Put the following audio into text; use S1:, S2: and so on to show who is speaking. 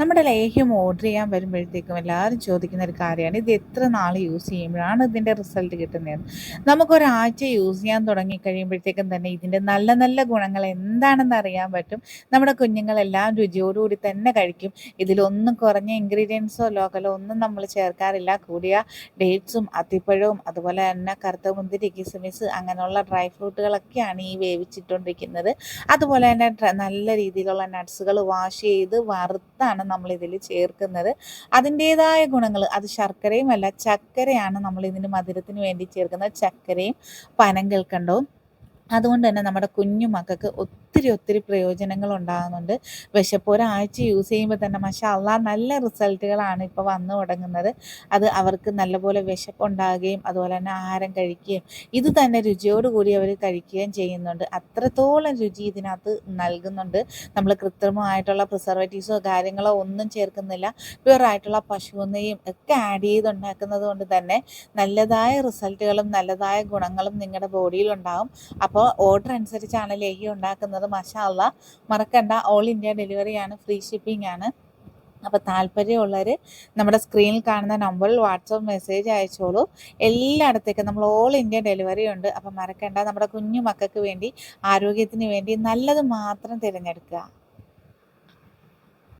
S1: നമ്മുടെ ലേഹ്യം ഓർഡർ ചെയ്യാൻ വരുമ്പോഴത്തേക്കും എല്ലാവരും ചോദിക്കുന്ന ഒരു കാര്യമാണ്. ഇത് എത്ര നാൾ യൂസ് ചെയ്യുമ്പോഴാണ് ഇതിന്റെ റിസൾട്ട് കിട്ടുന്നത്? നമുക്കൊരാഴ്ച യൂസ് ചെയ്യാൻ തുടങ്ങി കഴിയുമ്പോഴത്തേക്കും തന്നെ ഇതിന്റെ നല്ല നല്ല ഗുണങ്ങൾ എന്താണെന്ന് അറിയാൻ പറ്റും. നമ്മുടെ കുഞ്ഞുങ്ങളെല്ലാം രുചിയോടുകൂടി തന്നെ കഴിക്കും. ഇതിലൊന്നും കുറഞ്ഞ ഇൻഗ്രീഡിയൻസോ ലോക്കലോ ഒന്നും നമ്മൾ ചേർക്കാറില്ല. കൂടിയ ഡേറ്റ്സും അത്തിപ്പഴവും അതുപോലെ തന്നെ കറുത്ത മുന്തിരി കിസ്മിസ് അങ്ങനെയുള്ള ഡ്രൈ ഫ്രൂട്ടുകളൊക്കെയാണ് ഈ വേവിച്ചിട്ടുകൊണ്ടിരിക്കുന്നത് അതുപോലെ തന്നെ നല്ല രീതിയിലുള്ള നട്ട്സുകൾ വാഷ് ചെയ്ത് വറുത്താണ് നമ്മൾ ഇതിൽ ചേർക്കുന്നത്. അതിന്റേതായ ഗുണങ്ങൾ അത് ശർക്കരയും അല്ല ചക്കരയാണ് നമ്മൾ ഇതിന് മധുരത്തിന് വേണ്ടി ചേർക്കുന്നത്. ചക്കരയും പനം കൽക്കണ്ടവും അതുകൊണ്ട് തന്നെ നമ്മുടെ കുഞ്ഞു മക്കൾക്ക് ഒത്തിരി ഒത്തിരി പ്രയോജനങ്ങൾ ഉണ്ടാകുന്നുണ്ട് വിശപ്പ് ഒരാഴ്ച യൂസ് ചെയ്യുമ്പോൾ തന്നെ മഷാല്ല നല്ല റിസൾട്ടുകളാണ് ഇപ്പോൾ വന്നു തുടങ്ങുന്നത്. അത് അവർക്ക് നല്ലപോലെ വിശപ്പുണ്ടാകുകയും അതുപോലെ തന്നെ ആഹാരം കഴിക്കുകയും ഇത് തന്നെ രുചിയോടുകൂടി അവർ കഴിക്കുകയും ചെയ്യുന്നുണ്ട്. അത്രത്തോളം രുചി ഇതിനകത്ത് നൽകുന്നുണ്ട്. നമ്മൾ കൃത്രിമമായിട്ടുള്ള പ്രിസർവേറ്റീവ്സോ കാര്യങ്ങളോ ഒന്നും ചേർക്കുന്നില്ല. പ്യുവർ ആയിട്ടുള്ള പശുനെയ്യും ഒക്കെ ആഡ് ചെയ്തുണ്ടാക്കുന്നത് കൊണ്ട് തന്നെ നല്ലതായ റിസൾട്ടുകളും നല്ലതായ ഗുണങ്ങളും നിങ്ങളുടെ ബോഡിയിൽ ഉണ്ടാകും അപ്പോൾ ഓർഡർ അനുസരിച്ചാണ് ലേഹ്യം ഉണ്ടാക്കുന്നത്. മഷാല്ല മറക്കണ്ട. ഓൾ ഇന്ത്യ ഡെലിവറിയാണ് ഫ്രീ ഷിപ്പിംഗ് ആണ്. അപ്പോൾ താല്പര്യമുള്ളവർ നമ്മുടെ സ്ക്രീനിൽ കാണുന്ന നമ്പറിൽ വാട്സപ്പ് മെസ്സേജ് അയച്ചോളൂ. എല്ലായിടത്തേക്കും നമ്മൾ ഓൾ ഇന്ത്യ ഡെലിവറി ഉണ്ട്. അപ്പം മറക്കണ്ട. നമ്മുടെ കുഞ്ഞു മക്കൾക്ക് വേണ്ടി ആരോഗ്യത്തിന് വേണ്ടി നല്ലത് മാത്രം തിരഞ്ഞെടുക്കുക.